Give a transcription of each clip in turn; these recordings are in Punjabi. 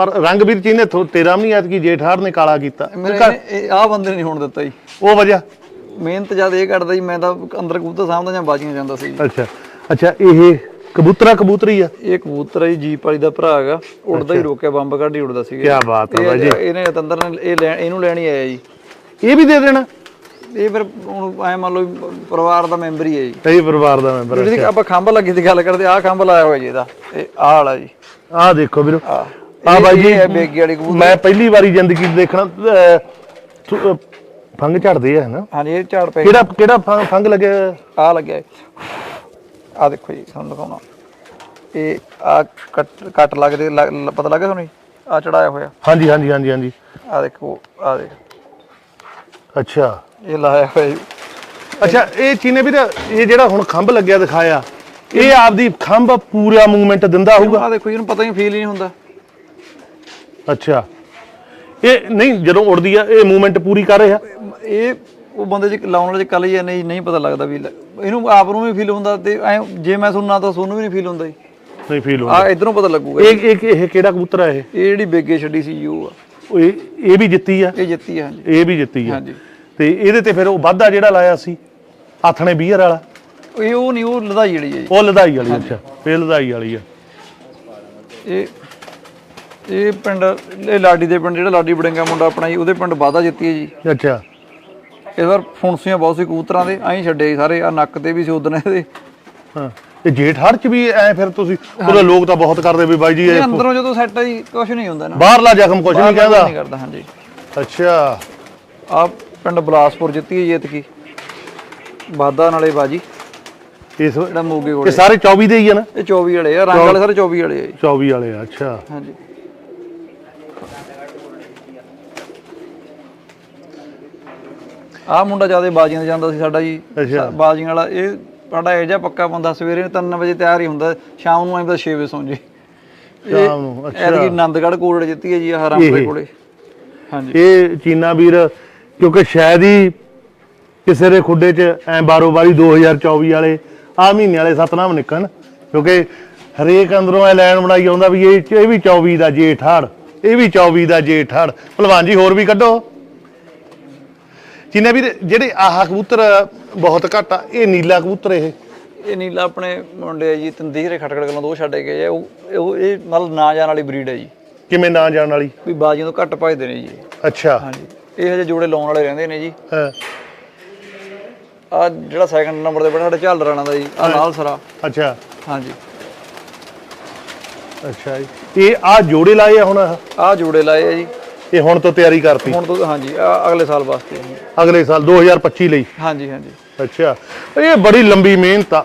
ਪਰ ਰੰਗਵੀਰ ਜੀ ਨੇ ਥੋ- ਤੇਰਾ ਵੀ ਨਹੀਂ ਐਤਕੀ ਜੇਠਾੜ ਨੇ ਕਾਲਾ ਕੀਤਾ। ਮੇਰੇ ਆ ਬੰਦੇ ਨਹੀਂ ਹੋਣ ਦਿੱਤਾ ਜੀ। ਉਹ ਵਜ੍ਹਾ? ਮਿਹਨਤ ਜਦ ਇਹ ਕਰਦਾ ਜੀ ਮੈਂ ਤਾਂ ਅੰਦਰ ਕਬੂਤਰ ਸਾਹਮਣੇ ਜਾਂ ਬਾਜੀਆਂ ਜਾਂਦਾ ਸੀ ਜੀ। ਅੱਛਾ। ਅੱਛਾ ਇਹ ਕਬੂਤਰਾ ਕਬੂਤਰੀ ਆ? ਇਹ ਕਬੂਤਰ ਹੈ ਜੀ ਜੀਪ ਵਾਲੀ ਦਾ ਭਰਾ ਹੈਗਾ। ਉੜਦਾ ਹੀ ਰੋਕਿਆ ਬੰਬ ਕੱਢ ਹੀ ਉੜਦਾ ਸੀਗਾ ਕੀ ਬਾਤ ਆ ਇਹ ਬਾਈ ਜੀ। ਇਹਨੇ ਤੰਦਰ ਨੇ ਇਹ ਲੈਣ ਇਹਨੂੰ ਲੈਣ ਹੀ ਆਇਆ ਜੀ। ਇਹ ਵੀ ਦੇ ਦੇਣਾ? ਇਹ ਫਿਰ ਹੁਣ ਐ ਮੰਨ ਲਓ ਵੀ ਪਰਿਵਾਰ ਦਾ ਮੈਂਬਰ ਹੀ ਹੈ ਜੀ। ਇਹ ਪਰਿਵਾਰ ਦਾ ਮੈਂਬਰ ਜਿਹੜੀ ਆਪਾਂ ਖੰਭ ਲੱਗੀ ਦੀ ਗੱਲ ਕਰਦੇ ਆਹ ਖੰਭ ਲਾਇਆ ਹੋਇਆ ਜੀ ਇਹਦਾ। ਇਹ ਆਹ ਵਾਲਾ ਜੀ। ਆਹ ਦੇਖੋ ਵੀਰੋ। ਆ ਬਾਈ ਜੀ ਇਹ ਬੇਗੀ ਵਾਲੀ ਕਬੂਤਰ। ਮੈਂ ਪਹਿਲੀ ਵਾਰੀ ਜ਼ਿੰਦਗੀ 'ਚ ਦੇਖਣਾ ਅਹ, ਥੁ- ਅਹ, ਫੰਗ ਝੜਦੇ ਆ ਹਨਾ? ਹਾਂਜੀ ਇਹ ਝਾੜ ਪੈ ਕਿਹੜਾ ਕਿਹੜਾ ਫੰ- ਫੰਗ ਲੱਗਿਆ ਹੋਇਆ? ਆ ਲੱਗਿਆ ਆ ਦੇਖੋ ਜੀ ਤੁਹਾਨੂੰ ਦਿਖਾਉਣਾ। ਇਹ ਆ ਕੱਟ ਕੱਟ ਲੱਗਦੇ ਲੱਗ- ਲ- ਪਤਾ ਲੱਗਾ ਤੁਹਾਨੂੰ ਆ ਚੜਾਇਆ ਹੋਇਆ। ਹਾਂਜੀ ਹਾਂਜੀ ਹਾਂਜੀ ਹਾਂਜੀ। ਆ ਦੇਖੋ ਆ ਦੇਖ। ਅੱਛਾ। ਇਹ ਲਾਇਆ ਹੋਇਆ ਜੀ। ਅੱਛਾ ਇਹ ਚੀਨੇ ਵੀਰ ਇਹ ਜਿਹੜਾ ਹੁਣ ਖੰਭ ਲੱਗਿਆ ਦਿਖਾਇਆ ਇਹ ਆਪਦੀ ਖੰਭ ਪੂਰਾ ਮੂਵਮੈਂਟ ਦਿੰਦਾ ਹੋਊਗਾ? ਆ ਦੇਖੋ ਜੀ ਇਹਨੂੰ ਪਤਾ ਹੀ ਫੀਲ ਹੀ ਨਹੀਂ ਹੁੰਦਾ। ਅੱਛਾ। ਇਹ ਨਹੀਂ ਜਦੋਂ ਉੜਦੀ ਆ ਇਹ ਮੂਵਮੈਂਟ ਪੂਰੀ ਕਰ ਰਿਹਾ? ਇਹ ਉਹ ਬੰਦੇ ਚ ਲਾਉਣ ਵਾਲੇ ਚ ਕੱਲ ਜਾਂ ਨਹੀਂ ਨਹੀਂ ਪਤਾ ਲੱਗਦਾ ਵੀ ਲ- ਇਹਨੂੰ ਆਪ ਨੂੰ ਵੀ ਫੀਲ ਹੁੰਦਾ ਤੇ ਐਂ ਜੇ ਮੈਂ ਸੁਣਨਾ ਤਾਂ ਤੁਹਾਨੂੰ ਵੀ ਨਹੀਂ ਫੀਲ ਹੁੰਦਾ ਜੀ। ਨਹੀਂ ਫੀਲ ਹੁੰਦਾ। ਆ ਇਧਰੋਂ ਪਤਾ ਲੱਗੂਗਾ। ਇਹ ਇਹ ਇਹ ਕਿਹੜਾ ਕਬੂਤਰ ਆ ਇਹ? ਇਹ ਜਿਹੜੀ ਬੇਗੇ ਛੱਡੀ ਸੀ ਉਹ ਆ। ਉਹ ਇਹ ਇਹ ਵੀ ਜਿੱਤੀ ਆ? ਇਹ ਜਿੱਤੀ ਆ ਹਾਂਜੀ। ਇਹ ਵੀ ਜਿੱਤੀ ਆ। ਹਾਂਜੀ। ਤੇ ਇਹਦੇ ਤੇ ਫਿਰ ਉਹ ਵਾਧਾ ਜਿਹੜਾ ਲਾਇਆ ਸੀ ਆਥਣੇ ਬੀਅਰ ਵਾਲਾ? ਇਹ ਉਹ ਨਹੀਂ ਉਹ ਲਦਾਈ ਵਾਲੀ ਹੈ ਜੀ। ਉਹ ਲਦਾਈ ਵਾਲੀ ਅੱਛਾ। ਇਹ ਲਦਾਈ ਵਾਲੀ ਆ। ਇਹ ਇਹ ਪਿੰਡ ਇਹ ਲਾਡੀ ਦੇ ਪਿੰਡ ਜਿਹੜਾ ਲਾਡੀ ਬੜਿੰਗਾ ਮੁੰਡਾ ਆਪਣਾ ਜੀ ਉਹਦੇ ਪਿੰਡ ਵਾਧਾ ਜਿੱਤੀ ਹੈ ਜੀ। ਅੱਛਾ। ਇਸ ਵਾਰ ਫੁੰਸੀਆਂ ਬਹੁਤ ਸੀ ਕਬੂਤਰਾਂ ਦੇ ਐਂ ਛੱਡੇ ਸਾਰੇ ਆ ਨੱਕ ਤੇ ਵੀ ਸੀ ਉਦਣ ਇਹਦੇ। ਹਾਂ। ਤੇ ਜੇਠ ਹੜ ਚ ਵੀ ਐ ਫਿਰ ਤੁਸੀਂ ਉਹਦੇ ਲੋਕ ਤਾਂ ਬਹੁਤ ਕਰਦੇ ਵੀ ਬਾਈ ਜੀ ਇਹ ਇਹ ਅੰਦਰੋਂ ਜਦੋਂ ਸੈੱਟ ਹੈ ਜੀ ਕੁਝ ਨਹੀਂ ਹੁੰਦਾ ਨਾ। ਬਾਹਰਲਾ ਜ਼ਖਮ ਕੁਝ ਨਹੀਂ ਕਹਿੰਦਾ। ਨਹੀਂ ਕਰਦਾ ਹਾਂਜੀ। ਅੱਛਾ। ਆ ਪਿੰਡ ਬਲਾਸਪੁਰ ਜਿੱਤੀ ਹੈ ਜੀ ਇਤਕੀ। ਵਾਧਾ ਨਾਲੇ ਬਾਜੀ। ਇਸ ਜਿਹੜਾ ਮੋਗੇ ਇਹ ਕੋਲੇ ਸਾਰੇ 24 ਦੇ ਹੀ ਆ ਨਾ? ਇਹ 24 ਵਾਲੇ ਆ ਰੰਗ ਵਾਲੇ ਸਾਰੇ 24 ਵਾਲੇ ਆ ਜੀ। 24 ਵਾਲੇ ਆ ਅੱਛਾ। ਹਾਂਜੀ। ਆ ਮੁੰਡਾ ਜ਼ਿਆਦਾ ਬਾਜੀਆਂ ਤੇ ਜਾਂਦਾ ਸੀ ਸਾਡਾ ਜੀ ਅੱਛਾ। ਬਾਜੀਆਂ ਵਾਲਾ ਇਹ ਸਾਡਾ ਇਹ ਜਿਹਾ ਪੱਕਾ ਬੰਦਾ ਸਵੇਰੇ 3 ਵਜੇ ਤਿਆਰ ਹੀ ਹੁੰਦਾ ਸ਼ਾਮ ਨੂੰ ਆਉਂਦਾ 6 ਵਜੇ ਸੌਂ ਜੇ ਸ਼ਾਮ ਨੂੰ, ਅੱਛਾ। ਐਤਕੀ ਆਨੰਦਗੜ੍ਹ ਕੋਲ ਜਿੱਤੀ ਹੈ ਜੀ ਆਹ ਰਾਮਪੁਰੇ ਇਹ। ਕੋਲੇ ਹਾਂਜੀ ਇਹ ਚੀਨਾ ਵੀਰ ਕਿਉਂਕਿ ਸ਼ਾਇਦ ਹੀ ਕਿਸੇ ਦੇ ਖੁੱਡੇ 'ਚ ਐ ਬਾਰੋ ਬਾਰੀ 2024 ਵਾਲੇ ਆ ਮਹੀਨੇ ਵਾਲੇ ਸਤਨਾਮ ਨਿਕਲਣ ਕਿਉਂਕਿ ਹਰੇਕ ਅੰਦਰੋਂ ਐ ਲੈਣ ਬਣਾਈ ਆਉਂਦਾ ਵੀ ਇਹ ਇਹ ਵੀ 24 ਦਾ ਜੇਠਾੜ ਇਹ ਵੀ 24 ਦਾ ਜੇਠਾੜ ਭਲਵਾਨ ਜੀ ਹੋਰ ਵੀ ਕੱਢੋ ਚੀਨਾ ਵੀਰ ਜਿਹੜੇ ਆਹ ਕਬੂਤਰ ਬਹੁਤ ਘੱਟ ਆ ਇਹ ਨੀਲਾ ਕਬੂਤਰ ਇਹ। ਇਹ ਨੀਲਾ ਆਪਣੇ ਮੁੰਡੇ ਆ ਜੀ ਤੰਦੀਰੇ ਖਟਖੜ ਗੱਲੋਂ ਦੋ ਛੱਡੇ ਗਏ ਆ। ਉਹ ਉਹ ਇਹ ਮਤਲਬ ਨਾ ਜਾਣ ਵਾਲੀ ਬਰੀਡ ਹੈ ਜੀ। ਕਿਵੇਂ ਨਾ ਜਾਣ ਵਾਲੀ? ਵੀ ਬਾਜੀਆਂ ਤੋਂ ਘੱਟ ਭਜਦੇ ਨੇ ਜੀ। ਅੱਛਾ। ਹਾਂਜੀ। ਇਹ ਹਜੇ ਜੋੜੇ ਲਾਉਣ ਵਾਲੇ ਰਹਿੰਦੇ ਨੇ ਜੀ। ਹਾਂ, ਆ ਜਿਹੜਾ ਸੈਕੰਡ ਨੰਬਰ ਤੇ ਬੈਠਾ ਸਾਡੇ ਝੱਲ ਰਾਣਾ ਦਾ ਜੀ ਆ ਨਾਲ ਸਰਾ। ਅੱਛਾ। ਹਾਂਜੀ। ਅੱਛਾ ਜੀ। ਇਹ ਆ ਜੋੜੇ ਲਾਏ ਆ ਹੁਣ ਆਹ? ਆ ਜੋੜੇ ਲਾਏ ਆ ਜੀ। ਇਹ ਹੁਣ ਤੋਂ ਤਿਆਰੀ ਕਰਤੀ। ਹੁਣ ਤੋਂ ਹਾਂਜੀ ਅਗਲੇ ਸਾਲ ਵਾਸਤੇ। ਅਗਲੇ ਸਾਲ 2025 ਲਈ। ਹਾਂਜੀ ਹਾਂਜੀ। ਅੱਛਾ। ਇਹ ਬੜੀ ਲੰਬੀ ਮਿਹਨਤ ਆ।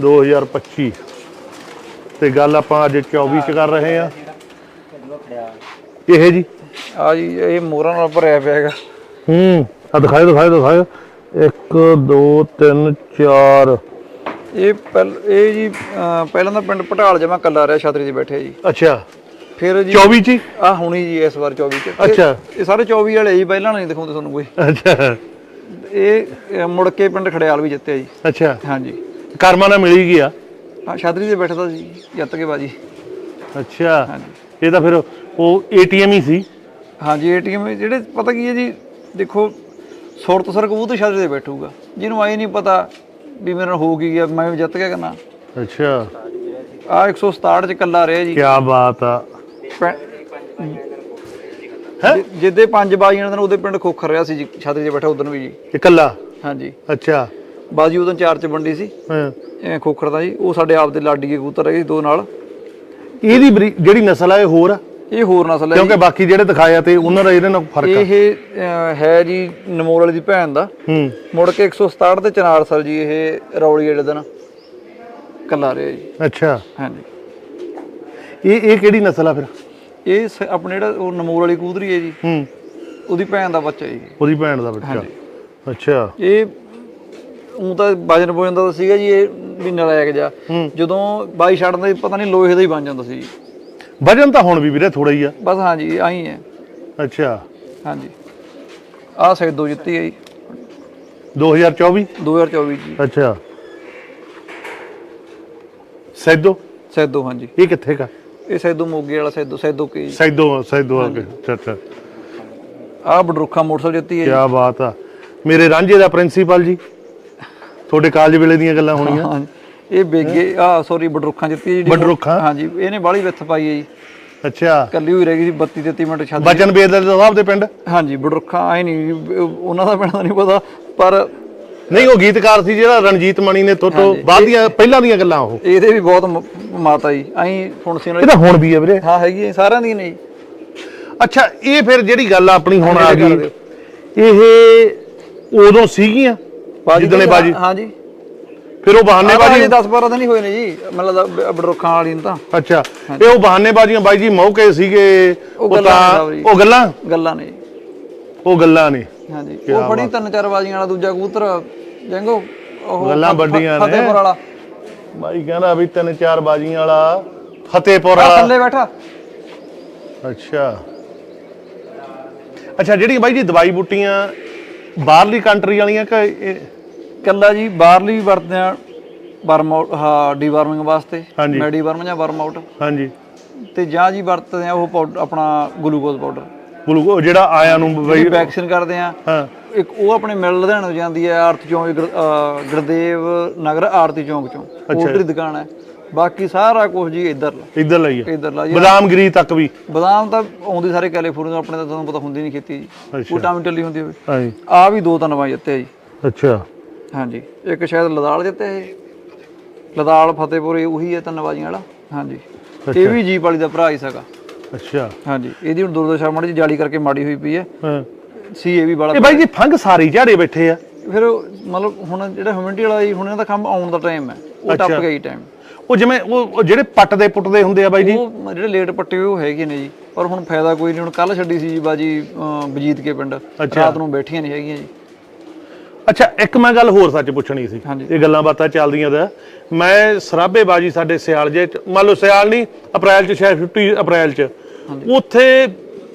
2025 ਤੇ ਗੱਲ ਆਪਾਂ ਅੱਜ 24 ਚ ਕਰ ਰਹੇ ਆ ਇਹ ਜੀ। ਆ ਜੀ ਇਹ ਮੋਹਰਾਂ ਨਾਲ ਭਰਿਆ ਪਿਆ ਹੈਗਾ। ਹੂੰ ਆ ਦਿਖਾਇਓ ਦਿਖਾਇਓ ਦਿਖਾਇਓ। 1 2 3 4 ਇਹ ਪਹਿਲ ਇਹ ਜੀ ਪਹਿਲਾਂ ਤਾਂ ਪਿੰਡ ਪਟਾਲ ਜਮਾ ਕੱਲਾ ਰਿਹਾ ਛਤਰੀ 'ਚ ਬੈਠੇ ਜੀ। ਅੱਛਾ। ਫਿਰ ਜੀ 24 ਚ ਹੀ? ਆ ਹੁਣੀ ਜੀ ਇਸ ਵਾਰ 24 'ਚ। ਅੱਛਾ। ਇਹ ਸਾਰੇ 24 ਵਾਲੇ ਜੀ ਪਹਿਲਾਂ ਨਹੀਂ ਦਿਖਾਉਂਦੇ ਤੁਹਾਨੂੰ ਕੋਈ। ਅੱਛਾ। ਇਹ ਮੁੜ ਕੇ ਪਿੰਡ ਖੜਿਆਲ ਵੀ ਜਿੱਤਿਆ ਜੀ। ਅੱਛਾ। ਹਾਂਜੀ। ਕਰਮਾ ਨਾਲ ਮਿਲ ਹੀ ਗਿਆ ਆ ਛਤਰੀ 'ਤੇ ਬੈਠਦਾ ਸੀ ਜਿੱਤ ਕੇ ਬਾਜੀ। ਅੱਛਾ। ਇਹ ਤਾਂ ਫਿਰ ਉਹ ਏਟੀਐਮ ਹੀ ਸੀ? ਹਾਂਜੀ ਏਟੀਐਮ ਜਿਹੜੇ ਪਤਾ ਕੀ ਹੈ ਜੀ ਦੇਖੋ ਸੁਰਤ ਸਰ ਕਬੂਤਰ ਛਤਰੀ ਤੇ ਬੈਠੂਗਾ। ਜਿਹਨੂੰ ਆਈ ਨਹੀਂ ਪਤਾ ਵੀ ਮੇਰੇ ਨਾਲ ਹੋ ਕੀ ਗਿਆ ਮੈਂ ਜਿੱਤ ਗਿਆ ਕਰਨਾ ਅੱਛਾ। ਆ 167 ਚ ਕੱਲਾ ਰਿਹਾ ਜੀ। ਕੀ ਬਾਤ ਆ। ਜਿ- ਜਿੱਦੇ ਪੰਜ ਬਾਜੀਆਂ ਦਿਨ ਉਹਦੇ ਪਿੰਡ ਖੋਖਰ ਰਿਹਾ ਸੀ ਜੀ ਛਤਰੀ ਤੇ ਬੈਠਾ ਉਦੋਂ ਵੀ ਜੀ। ਇਕੱਲਾ? ਹਾਂਜੀ। ਅੱਛਾ। ਬਾਜੀ ਉਦੋਂ ਚਾਰ ਚ ਵੰਡੀ ਸੀ। ਹਾਂ। ਇਹ ਖੋਖਰ ਦਾ ਜੀ। ਉਹ ਸਾਡੇ ਆਪ ਦੇ ਲਾਡੀਏ ਕਬੂਤਰ ਹੈਗੇ ਸੀ ਦੋ ਨਾਲ। ਇਹਦੀ ਬਰੀ- ਜਿਹੜੀ ਨਸਲ ਆ ਇਹ ਹੋਰ ਆ? ਇਹ ਹੋਰ ਨਸਲ ਹੈ ਕਿਉਂਕਿ ਬਾਕੀ ਜਿਹੜੇ ਦਿਖਾਇਆ ਤੇ ਉਹਨਾਂ ਦਾ ਇਹਦੇ ਨਾਲ ਫ਼ਰਕ ਆ। ਇਹ ਅਹ, ਹੈ ਜੀ ਨਮੋਲ ਵਾਲੀ ਦੀ ਭੈਣ ਦਾ। ਹੂੰ। ਮੁੜ ਕੇ 167 ਤੇ ਚਨਾਰ ਸਰ ਜੀ ਇਹ ਰੌਲੀ ਜਿਹੜੇ ਦਿਨ ਕੱਲਾ ਰਿਹਾ ਜੀ। ਅੱਛਾ। ਹਾਂਜੀ। ਇਹ ਇਹ ਕਿਹੜੀ ਨਸਲ ਆ ਫਿਰ? ਇਹ ਸ- ਆਪਣੇ ਜਿਹੜਾ ਉਹ ਨਮੋਲ ਵਾਲੀ ਕਬੂਤਰੀ ਹੈ ਜੀ ਹੂੰ। ਉਹਦੀ ਭੈਣ ਦਾ ਬੱਚਾ ਜੀ। ਉਹਦੀ ਭੈਣ ਦਾ ਬੱਚਾ। ਅੱਛਾ। ਇਹ ਉਹ ਤਾਂ ਵਜਨ ਬੋ ਜਾਂਦਾ ਸੀਗਾ ਜੀ ਇਹ ਵੀ ਨਲਾਇਕ ਜਾ ਜਦੋਂ ਬਾਈ ਛੱਡਦਾ ਪਤਾ ਨਹੀਂ ਲੋਹੇ ਦਾ ਹੀ ਬਣ ਜਾਂਦਾ ਸੀ। ਜੀ। ਵਜਨ ਤਾਂ ਹੁਣ ਵੀ ਵੀਰੇ ਥੋੜਾ ਹੀ ਆ। ਬਸ ਹਾਂਜੀ ਆਈ ਹੈ। ਅੱਛਾ। ਹਾਂਜੀ। ਆਹ ਸੈਦੋ ਜਿੱਤੀ ਹੈ ਜੀ। 2024 2024 ਜੀ। ਅੱਛਾ। ਸੈਦੋ? ਸੈਦੋ ਹਾਂਜੀ। ਇਹ ਕਿੱਥੇ ਕਾ? ਇਹ ਸੈਦੋ ਮੋਗੇ ਵਾਲਾ ਸੈਦੋ ਸੈਦੋ ਕੇ? ਸੈਦੋ ਸੈਦੋ ਆ ਕੇ ਅੱਛਾ ਅੱਛਾ। ਆ ਬਡਰੁੱਖਾ ਮੋਟਰਸਾਈਕਲ ਜਿੱਤੀ ਹੈ। ਕੀ ਬਾਤ ਆ। ਮੇਰੇ ਰਾਂਝੇ ਦਾ ਪ੍ਰਿੰਸੀਪਲ ਜੀ। ਤੁਹਾਡੇ ਕਾਲਜ ਵੇਲੇ ਦੀਆਂ ਗੱਲਾਂ ਹੋਣੀਆਂ। ਹਾਂ ਇਹ ਬੇਗੇ ਆ ਸੌਰੀ ਬਡਰੁੱਖਾਂ ਜਿੱਤੀ ਹੈ ਜੀ। ਬਡਰੁੱਖਾਂ? ਹਾਂਜੀ ਇਹਨੇ ਬਾਹਲੀ ਵਿੱਥ ਪਾਈ ਹੈ ਜੀ। ਅੱਛਾ। ਕੱਲੀ ਹੋਈ ਰਹਿ ਗਈ ਸੀ 32 33 ਮਿੰਟ ਛੱਡ ਬਚਨ ਬੇਦਲ ਸਾਹਿਬ ਦੇ ਪਿੰਡ? ਹਾਂਜੀ ਬਡਰੁੱਖਾਂ ਆਏ ਨਹੀਂ ਉਹਨਾਂ ਦਾ ਪਿੰਡ ਦਾ ਨਹੀਂ ਪਤਾ ਪਰ ਨਹੀਂ ਉਹ ਗੀਤਕਾਰ ਸੀ ਜਿਹੜਾ ਰਣਜੀਤ ਮਣੀ ਨੇ ਤੋਂ ਤੋਂ ਬਾਅਦ ਦੀਆਂ ਪਹਿਲਾਂ ਦੀਆਂ ਗੱਲਾਂ ਉਹ। ਇਹਦੇ ਵੀ ਬਹੁਤ ਮ- ਮਾਤਾ ਜੀ। ਐਂ ਹੁਣ ਸੀ ਇਹ ਤਾਂ ਹੁਣ ਵੀ ਹੈ ਵੀਰੇ। ਹਾਂ ਹੈਗੀ ਹੈ, ਸਾਰਿਆਂ ਦੀ ਨਹੀਂ ਅੱਛਾ ਇਹ ਫਿਰ ਜਿਹੜੀ ਗੱਲ ਆਪਣੀ ਹੁਣ ਆ ਗਈ ਇਹ ਉਦੋਂ ਸੀਗੀਆਂ? ਜਿੱਦਣੇ ਬਾਜੀ ਹਾਂਜੀ। ਫਿਰ ਉਹ ਬਹਾਨੇਬਾਜ਼ੀ ਬਾਜੀ 10 12 ਦਿਨ ਹੀ ਹੋਏ ਨੇ ਜੀ ਮੈਨੂੰ ਲੱਗਦਾ ਬਡਰੁੱਖਾਂ ਵਾਲੀ ਨੂੰ ਤਾਂ। ਅੱਛਾ ਇਹ ਉਹ ਬਹਾਨੇਬਾਜ਼ੀਆਂ ਬਾਈ ਜੀ ਮੌਕੇ ਸੀਗੇ ਉਹ ਉਹ ਗੱਲਾਂ ਤਾਂ ਨੇ ਜੀ। ਉਹ ਗੱਲਾਂ? ਗੱਲਾਂ ਨੇ ਜੀ। ਉਹ ਗੱਲਾਂ ਨੇ। ਹਾਂਜੀ ਉਹ ਫੜੀ ਤਿੰਨ ਚਾਰ ਬਾਜੀਆਂ ਵਾਲਾ ਦੂਜਾ ਕਬੂਤਰ ਜੰਗੋ ਉਹ ਗੱਲਾਂ ਵੱਡੀਆਂ ਨੇ। ਫਤਿਹਪੁਰ ਵਾਲਾ। ਬਾਈ ਕਹਿੰਦਾ ਵੀ ਤਿੰਨ ਚਾਰ ਬਾਜੀਆਂ ਵਾਲਾ ਫਤਿਹਪੁਰ ਵਾਲਾ। ਥੱਲੇ ਬੈਠਾ। ਅੱਛਾ। ਅੱਛਾ ਜਿਹੜੀ ਬਾਈ ਜੀ ਦਵਾਈ ਬੂਟੀਆਂ ਬਾਹਰਲੀ ਕੰਟਰੀ ਵਾਲੀਆਂ ਕਿ ਕੱਲਾ ਜੀ ਬਾਹਰਲੀ ਵਰਤਦੇ ਆ ਵਰਮ ਆਊਟ ਹਾਂ ਡੀਵਾਰਮਿੰਗ ਵਾਸਤੇ। ਮੈਡੀ ਵਰਮ ਜਾਂ ਵਰਮ ਆਊਟ ਹਾਂਜੀ। ਤੇ ਜਾਂ ਜੀ ਵਰਤਦੇ ਆ ਉਹ ਆਪਣਾ ਗਲੂਕੋਜ਼ ਪਾਊਡਰ ਗਲੂਕੋ ਜਿਹੜਾ ਆਇਆ ਨੂੰ ਬਈ ਵੈਕਸੀਨ ਕਰਦੇ ਆ। ਹਾਂ। ਇੱਕ ਉਹ ਆਪਣੇ ਮਿਲ ਲੁਧਿਆਣੇ ਜਾਂਦੀ ਹੈ ਆਰਤੀ ਚੌਂਕ ਗੁਰਦੇਵ ਨਗਰ ਆਰਤੀ ਚੌਂਕ ਚੋਂ। ਉਹਦੀ ਦੁਕਾਨ ਹੈ। ਬਾਕੀ ਸਾਰਾ ਕੁਝ ਜੀ ਇੱਧਰ ਇੱਧਰ ਲਈ ਆ। ਇੱਧਰ ਜੀ। ਬਦਾਮਗਿਰੀ ਤੱਕ ਵੀ। ਬਦਾਮ ਤਾਂ ਆਉਂਦੀ ਸਾਰੇ ਕੈਲੀਫੋਰਨੀਆ ਆਪਣੇ ਤਾਂ ਤੁਹਾਨੂੰ ਪਤਾ ਹੁੰਦੀ ਨਹੀਂ ਖੇਤੀ ਜੀ। ਉਹ ਟਾਮੀ ਟੱਲੀ ਹੁੰਦੀ ਹੋਵੇ। ਹਾਂਜੀ ਆ ਵੀ ਦੋ ਤਿੰਨ ਵਾਰ ਜਿੱਤੇ ਜੀ। ਅੱਛਾ। ਹਾਂਜੀ। ਇੱਕ ਸ਼ਾਇਦ ਲਦਾਲ ਜਿੱਤੇ ਇਹ ਲਦਾਲ ਫਤਿਹਪੁਰ ਉਹੀ ਹੈ ਤਿੰਨ ਬਾਜੀਆਂ ਵਾਲਾ। ਹਾਂਜੀ। ਇਹ ਵੀ ਜੀਪ ਵਾਲੀ ਦਾ ਭਰਾ ਹੀ ਸਗਾ। ਅੱਛਾ। ਹਾਂਜੀ ਇਹਦੀ ਹੁਣ ਦੁਰਦਸ਼ਾ ਮਾੜੀ ਜਿਹੀ ਜਾਲੀ ਕਰਕੇ ਮਾੜੀ ਹੋਈ ਪਈ ਹੈ। ਹਾਂ। ਸੀ ਇਹ ਵੀ ਬੜਾ ਇਹ ਬਾਈ ਜੀ ਫੰਗ ਸਾਰੇ ਝਾੜੇ ਬੈਠੇ ਆ। ਫਿਰ ਉਹ ਮਤਲਬ ਹੁਣ ਜਿਹੜਾ ਹਿਊਮਿਡਿਟੀ ਵਾਲਾ ਜੀ ਹੁਣ ਇਹਨਾਂ ਦਾ ਕੰਮ ਆਉਣ ਦਾ ਟਾਈਮ ਹੈ। ਉਹ ਟੱਪ ਜੀ ਟਾਈਮ ਉਹ ਜਿਵੇਂ ਉਹ ਉਹ ਜਿਹੜੇ ਪੱਟਦੇ ਪੁੱਟਦੇ ਹੁੰਦੇ ਆ ਬਾਈ ਜੀ। ਉਹ ਜਿਹੜੇ ਲੇਟ ਪੱਟੇ ਹੋਏ ਉਹ ਹੈਗੇ ਨੇ ਜੀ। ਪਰ ਹੁਣ ਫਾਇਦਾ ਕੋਈ ਨਹੀਂ। ਹੁਣ ਕੱਲ ਛੱਡੀ ਸੀ ਜੀ ਬਾਜੀ ਬਜੀਤ ਕੇ ਪਿੰਡ। ਰਾਤ ਨੂੰ ਬੈਠੀਆਂ ਨਹੀਂ ਹੈਗੀਆਂ ਜੀ। ਅੱਛਾ ਇੱਕ ਮੈਂ ਗੱਲ ਹੋਰ ਸੱਚ ਪੁੱਛਣੀ ਸੀ। ਹਾਂਜੀ। ਇਹ ਗੱਲਾਂ ਬਾਤਾਂ ਚੱਲਦੀਆਂ ਦਾ ਮੈਂ ਸਰਾਬੇ ਬਾਜੀ ਸਾਡੇ ਸਿਆਲ ਜੇ ਚ ਮੰਨ ਲਓ ਸਿਆਲ ਨਹੀਂ ਅਪ੍ਰੈਲ ਚ ਸ਼ਾਇਦ 50 ਅਪ੍ਰੈਲ ਚ। ਉੱਥੇ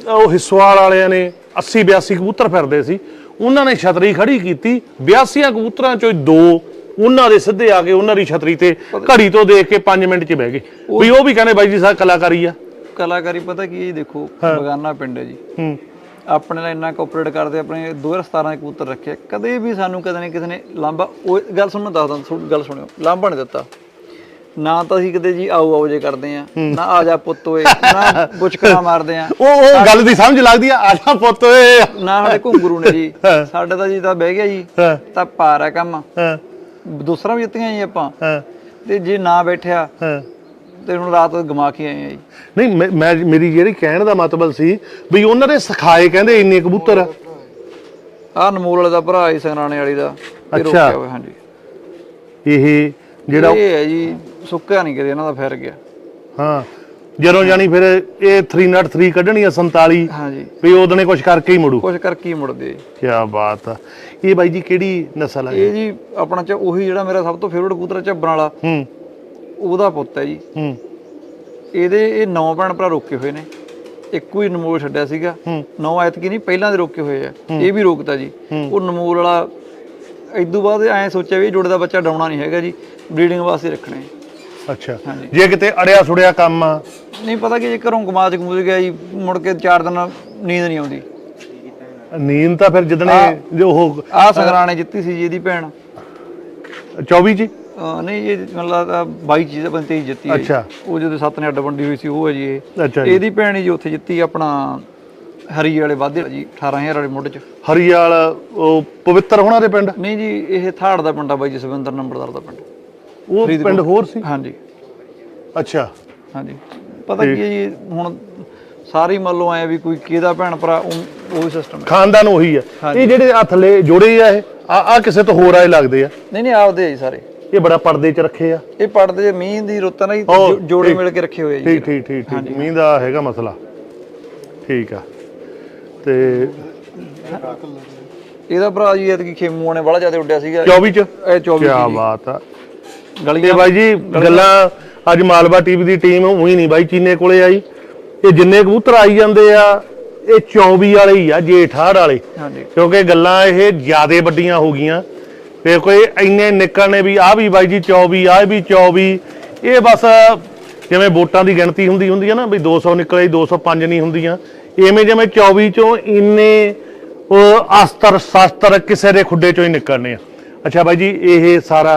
ਉਹ ਹਿੱਸਵਾਲ ਵਾਲਿਆਂ ਨੇ 80 82 ਕਬੂਤਰ ਫਿਰਦੇ ਸੀ। ਉਹਨਾਂ ਨੇ ਛਤਰੀ ਖੜੀ ਕੀਤੀ। 82 ਕਬੂਤਰਾਂ ਚੋਂ ਦੋ ਉਹਨਾਂ ਦੇ ਸਿੱਧੇ ਆ ਕੇ ਉਹਨਾਂ ਦੀ ਛਤਰੀ ਤੇ ਘੜੀ ਤੋਂ ਦੇਖ ਕੇ 5 ਮਿੰਟ ਚ ਬਹਿ ਗਏ। ਵੀ ਉਹ ਵੀ ਕਹਿੰਦੇ ਬਾਈ ਜੀ ਸਾ ਕਲਾਕਾਰੀ ਆ। ਕਲਾਕਾਰੀ ਪਤਾ ਕੀ ਹੈ ਜੀ ਦੇਖੋ ਬਗਾਨਾ ਪਿੰਡ ਹੈ ਜੀ। ਹੂੰ। ਆਪਣੇ ਨਾਲ ਇੰਨਾ ਕੋਆਪਰੇਟ ਕਰਦੇ ਆਪਣੇ 2017 ਦੇ ਕਬੂਤਰ ਰੱਖੇ ਕਦੇ ਵੀ ਸਾਨੂੰ ਕਦੇ ਨਹੀਂ ਕਿਸੇ ਨੇ ਲਾਂਬਾ ਉਹ ਗੱਲ ਸੁਣੋ ਦੱਸਦਾ ਥੋੜੀ ਗੱਲ ਸੁਣਿਓ ਲਾਂਬਾ ਨਹੀਂ ਦਿੱਤਾ। ਨਾ ਤਾਂ ਅਸੀਂ ਕਦੇ ਜੀ ਆਓ ਆਓ ਜੇ ਕਰਦੇ ਆ ਨਾ ਆ ਜਾ ਪੁੱਤ ਓਏ ਨਾ ਬੁਚਕਾ ਮਾਰਦੇ ਆ ਉਹ ਉਹ ਗੱਲ ਦੀ ਸਮਝ ਲੱਗਦੀ ਆ ਆ ਜਾ ਪੁੱਤ ਓਏ। ਨਾ ਸਾਡੇ ਘੁੰਗਰੂ ਨੇ ਜੀ ਸਾਡੇ ਤਾਂ ਜੀ ਤਾਂ ਬਹਿ ਗਿਆ ਜੀ ਤਾਂ ਪਾਰ ਹੈ ਕੰਮ। ਹਾਂ। ਦੂਸਰਾ ਵੀ ਜਿੱਤੀਆਂ ਜੀ ਆਪਾਂ। ਹਾਂ। ਤੇ ਜੇ ਨਾ ਬੈਠਿਆ ਹਾਂ। ਤੇ ਹੁਣ ਰਾਤ ਗਮਾ ਕੇ ਆਏ ਆ ਜੀ। ਨਹੀਂ ਮੈਂ- ਮੈਂ ਮੇਰੀ ਜਿਹੜੀ ਕਹਿਣ ਦਾ ਮਤਲਬ ਸੀ ਵੀ ਉਹਨਾਂ ਨੇ ਸਿਖਾਏ ਕਹਿੰਦੇ ਇੰਨੇ ਕਬੂਤਰ। ਆ। ਆਹ ਨਮੂਲ ਵਾਲੇ ਦਾ ਭਰਾ ਹੀ ਸੰਗਰਾਣੇ ਵਾਲੀ ਦਾ। ਇਹ ਅੱਛਾ। ਰੋਕਿਆ ਹੋਇਆ ਹਾਂਜੀ। ਇਹ ਜਿਹੜਾ ਇਹ ਹੈ ਜੀ ਸੁੱਕਿਆ ਨਹੀਂ ਕਦੇ ਇਹਨਾਂ ਦਾ ਫੈਰ ਗਿਆ। ਹਾਂ ਜਦੋਂ ਜਾਨੀ ਫਿਰ ਇਹ 303 ਕੱਢਣੀ ਆ 47 ਹਾਂਜੀ। ਵੀ ਉਹਦੇ ਨੇ ਕੁਝ ਕਰਕੇ ਹੀ ਮੁੜੂ। ਕੁਛ ਕਰਕੇ ਹੀ ਮੁੜਦੇ ਆ ਜੀ। ਕੀ ਬਾਤ ਆ। ਇਹ ਬਾਈ ਜੀ ਕਿਹੜੀ ਨਸਲ ਹੈ ਇਹ? ਜੀ ਆਪਣਾ ਚ ਉਹੀ ਜਿਹੜਾ ਮੇਰਾ ਸਭ ਤੋਂ ਫੇਵਰਟ ਕਬੂਤਰ ਹੈ ਝੱਬਣ ਵਾਲਾ। ਹੂੰ। ਉਹਦਾ ਪੁੱਤ ਹੈ ਜੀ। ਹੂੰ। ਇਹਦੇ ਇਹ ਨੌ ਭੈਣ ਭਰਾ ਰੋਕੇ ਹੋਏ ਨੇ। ਇੱਕੋ ਹੀ ਨਮੂਲ ਛੱਡਿਆ ਸੀਗਾ। ਨੌ ਐਤਕੀ ਨਹੀਂ ਪਹਿਲਾਂ ਦੇ ਰੋਕੇ ਹੋਏ ਆ। ਇਹ ਵੀ ਰੋਕਤਾ ਜੀ। ਉਹ ਨਮੂਲ ਵਾਲਾ ਇਦੋਂ ਬਾਅਦ ਐਂ ਸੋਚਿਆ ਵੀ ਜੋੜੇ ਦਾ ਬੱਚਾ ਡਾਉਣਾ ਨਹੀਂ ਹੈਗਾ ਜੀ। ਬਰੀਡਿੰਗ ਵਾਸਤੇ ਰੱਖਣੇ ਅੱਛਾ। ਜੇ ਕਿਤੇ ਅੜਿਆ ਸੁੜਿਆ ਕੰਮ ਆ। ਨਹੀਂ ਪਤਾ ਕਿ ਜੇ ਘਰੋਂ ਕਮਾਚ ਕਮੂਚ ਗਿਆ ਜੀ ਮੁੜ ਕੇ 4 ਦਿਨ ਨੀਂਦ ਨਹੀਂ ਆਉਂਦੀ। ਨੀਂਦ ਤਾਂ ਫਿਰ ਜਿੱਦਣੇ ਜੋ ਉਹ ਆਹ ਸੰਗਰਾਣੇ ਜਿੱਤੀ ਸੀ ਜੀ ਇਹਦੀ ਭੈਣ। 24 ਜੀ? ਅਹ ਨਹੀਂ ਇਹ ਮਤਲਬ 22 ਚੀਜ਼ ਬੰਦੇ ਹੀ ਜਿੱਤੀ ਹੈ ਜੀ। ਅੱਛਾ। ਉਹ ਜਦੋਂ ਸੱਤ ਨੇ ਅੱਡ ਵੰਡੀ ਹੋਈ ਸੀ ਉਹ ਹੈ ਜੀ ਇਹ। ਅੱਛਾ ਜੀ। ਇਹਦੀ ਭੈਣ ਹੀ ਜੀ ਉੱਥੇ ਜਿੱਤੀ ਆਪਣਾ ਹਰੀ ਵਾਲੇ ਵਾਧੇ ਜੀ 18000 ਵਾਲੇ ਮੁੱਢ ਚ। ਹਰੀਆਲ ਉਹ ਪਵਿੱਤਰ ਹੋਣਾ ਦੇ ਪਿੰਡ? ਨਹੀਂ ਜੀ ਇਹ ਥਾੜ ਦਾ ਪਿੰਡ ਆ ਬਾਈ ਜਸਵਿੰਦਰ ਨੰਬਰਦਾਰ ਦਾ ਪਿੰਡ। ਉਹ ਪਿੰਡ ਹੋਰ ਸੀ? ਹਾਂਜੀ। ਅੱਛਾ। ਹਾਂਜੀ। ਪਤਾ ਕੀ ਹੈ ਜੀ ਹੁਣ ਸਾਰੀ ਮੰਨ ਲਓ ਐ ਵੀ ਕੋਈ ਕਿਹਦਾ ਭੈਣ ਭਰਾ ਉਹ ਉਹ ਸਿਸਟਮ ਹੈ। ਖਾਨਦਾਨ ਉਹੀ ਆ ਇਹ ਜਿਹੜੇ ਆ ਥੱਲੇ ਜੋੜੇ ਆ ਇਹ ਆ ਆ ਕਿਸੇ ਤੋਂ ਹੋਰ ਆਏ ਲੱਗਦੇ ਆ? ਨਹੀਂ ਨਹੀਂ ਆਪਦੇ ਆ ਜੀ ਸਾਰੇ। ਇਹ ਬੜਾ ਪਰਦੇ 'ਚ ਰੱਖੇ ਆ। ਇਹ ਪੜਦੇ ਜੇ ਮੀਂਹ ਦੀ ਰੁੱਤ ਨਾਲ ਹੀ ਉਹ, ਜੋ- ਜੋੜੇ ਮਿਲ ਕੇ ਰੱਖੇ ਹੋਏ ਆ ਜੀ ਠੀਕ ਠੀਕ ਠੀਕ ਠੀਕ। ਮੀਂਹ ਦਾ ਹੈਗਾ ਮਸਲਾ। ਠੀਕ ਆ। ਤੇ ਇਹਦਾ ਭਰਾ ਜੀ ਐਤਕੀ ਖੇਮੂਆਂ ਨੇ ਬੜਾ ਜ਼ਿਆਦਾ ਉੱਡਿਆ ਸੀਗਾ। 24 ਚ? ਇਹ 24 ਕੀ ਬਾਤ ਆ। ਗਲੀਆਂ ਬਾਈ ਜੀ ਗੱਲਾਂ ਅੱਜ ਮਾਲਵਾ ਟੀਵੀ ਦੀ ਟੀਮ ਉਹੀ ਨਹੀਂ ਬਾਈ ਚੀਨੇ ਕੋਲੇ ਆਈ। ਇਹ ਜਿੰਨੇ ਕਬੂਤਰ ਆਈ ਜਾਂਦੇ ਆ ਇਹ 24 ਵਾਲੇ ਹੀ ਆ ਜੇਠਾੜ ਵਾਲੇ। ਹਾਂਜੀ। ਕਿਉਂਕਿ ਗੱਲਾਂ ਇਹ ਜਿਆਦੇ ਵੱਡੀਆਂ ਹੋ ਗਈਆਂ। ਤੇ ਕੋਈ ਇੰਨੇ ਨਿਕਲਣੇ ਵੀ ਆ ਵੀ ਬਾਈ ਜੀ 24 ਆ ਵੀ 24 ਇਹ ਬਸ ਜਿਵੇਂ ਵੋਟਾਂ ਦੀ ਗਿਣਤੀ ਹੁੰਦੀ ਹੁੰਦੀ ਹੈ ਨਾ ਵੀ 200 ਨਿਕਲੇ 205 ਨਹੀਂ ਹੁੰਦੀਆਂ। ਐਵੇਂ ਜਿਵੇਂ 24 ਚੋਂ ਇੰਨੇ ਉਹ ਅਸਤਰ ਸ਼ਸਤਰ ਕਿਸੇ ਦੇ ਖੁੱਡੇ ਚੋਂ ਹੀ ਨਿਕਲਣੇ ਆ। ਅੱਛਾ ਬਾਈ ਜੀ ਇਹ ਸਾਰਾ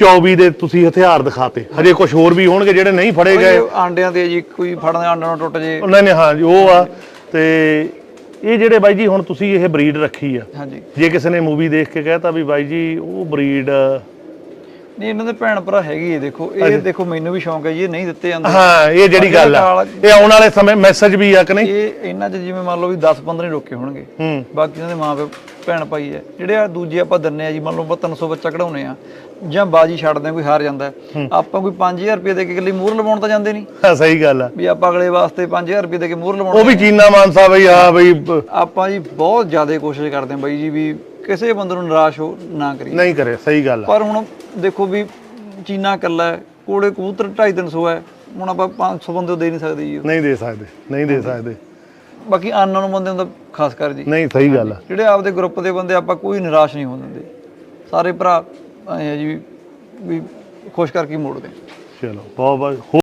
24 ਦੇ ਤੁਸੀਂ ਹਥਿਆਰ ਦਿਖਾਤੇ। ਹਜੇ ਕੁਝ ਹੋਰ ਵੀ ਹੋਣਗੇ ਜਿਹੜੇ ਨਹੀਂ ਫੜੇ ਗਏ। ਆਂਡਿਆਂ ਤੇ ਜੀ ਕੋਈ ਫੜਨ ਦੇ ਆਂਡਿਆਂ ਨੂੰ ਟੁੱਟ ਜੇ। ਉਹਨਾਂ ਨੇ ਹਾਂ ਜੀ ਉਹ ਆ ਤੇ ਇਹ ਜਿਹੜੇ ਬਾਈ ਜੀ ਹੁਣ ਤੁਸੀਂ ਇਹ ਬਰੀਡ ਰੱਖੀ ਆ ਹਾਂਜੀ। ਜੇ ਕਿਸੇ ਨੇ ਮੂਵੀ ਦੇਖ ਕੇ ਕਹਿਤਾ ਵੀ ਬਾਈ ਜੀ ਉਹ ਬਰੀਡ ਨਹੀਂ ਇਹਨਾਂ ਦੇ ਭੈਣ ਭਰਾ ਹੈਗੀ ਹੈ ਦੇਖੋ ਇਹ ਦੇਖੋ ਮੈਨੂੰ ਵੀ ਸ਼ੌਂਕ ਹੈ ਜੀ ਇਹ ਨਹੀਂ ਦਿੱਤੇ ਜਾਂਦੇ। ਹਾਂ ਇਹ ਜਿਹੜੀ ਗੱਲ ਆ। ਇਹ ਆਉਣ ਵਾਲੇ ਸਮੇਂ ਮੈਸੇਜ ਵੀ ਆ ਕਿ ਨਹੀਂ? ਇਹ ਇਹਨਾਂ 'ਚ ਜਿਵੇਂ ਮੰਨ ਲਓ ਵੀ 10 15 ਹੀ ਰੋਕੇ ਹੋਣਗੇ। ਹੂੰ। ਬਾਕੀ ਇਹਨਾਂ ਦੇ ਮਾਪੇ ਭੈਣ ਭਾਈ ਹੈ। ਜਿਹੜੇ ਆ ਦੂਜੇ ਆਪਾਂ ਦਿੰਨੇ ਆ ਜੀ ਮੰਨ ਲਓ ਆਪਾਂ 300 ਬੱਚਾ ਕਢਾਉਨੇ ਆ ਜਾਂ ਬਾਜੀ ਛੱਡਦੇ ਆ ਕੋਈ ਹਾਰ ਜਾਂਦਾ। ਆਪਾਂ ਕੋਈ 5000 ਰੁਪਏ ਦੇ ਕੇ ਇਕੱਲੀ ਮੂਹਰ ਲਵਾਉਣ ਤਾਂ ਜਾਂਦੇ ਨਹੀਂ। ਹਾਂ ਸਹੀ ਗੱਲ ਆ। ਵੀ ਆਪਾਂ ਅਗਲੇ ਵਾਸਤੇ 5000 ਰੁਪਏ ਦੇ ਕੇ ਮੂਹਰ ਲਵਾਉਣ ਉਹ ਵੀ ਚੀਨਾ ਮਾਨਸਾ ਬਈ ਹਾਂ ਬਈ ਆਪਾਂ ਜੀ ਬਹੁਤ ਜ਼ਿਆਦਾ ਕੋਸ਼ਿਸ਼ ਕਰਦੇ ਹਾਂ ਬਾਈ ਜੀ ਵੀ ਕਿਸੇ ਬੰਦੇ ਨੂੰ ਨਿਰਾਸ਼ ਹੋ ਨਾ ਕਰੀਏ। ਨਹੀਂ ਕਰੇ ਸਹੀ ਗੱਲ ਆ। ਪਰ ਹੁਣ ਦੇਖੋ ਵੀ ਚੀਨਾ ਕੱਲਾ ਕੋਲੇ ਕਬੂਤਰ 2.5 300 ਹੈ ਹੁਣ ਆਪਾਂ 500 ਬੰਦੇ ਦੇ ਨਹੀਂ ਸਕਦੇ ਜੀ ਨਹੀਂ ਦੇ ਸਕਦੇ ਨਹੀਂ ਦੇ ਸਕਦੇ। ਬਾਕੀ ਅਨਨੋਨ ਬੰਦੇ ਨੂੰ ਤਾਂ ਖਾਸ ਕਰ ਜੀ। ਨਹੀਂ ਸਹੀ ਗੱਲ ਆ। ਜਿਹੜੇ ਆਪਦੇ ਗਰੁੱਪ ਦੇ ਬੰਦੇ ਆਪਾਂ ਕੋਈ ਨਿਰਾਸ਼ ਨਹੀਂ ਹੋਣ ਦਿੰਦੇ। ਸਾਰੇ ਭਰਾ ਐਂ ਆ ਜੀ ਵੀ- ਖੁਸ਼ ਕਰਕੇ ਮੋੜਦੇ। ਚਲੋ ਬਹੁਤ ਬਹੁਤ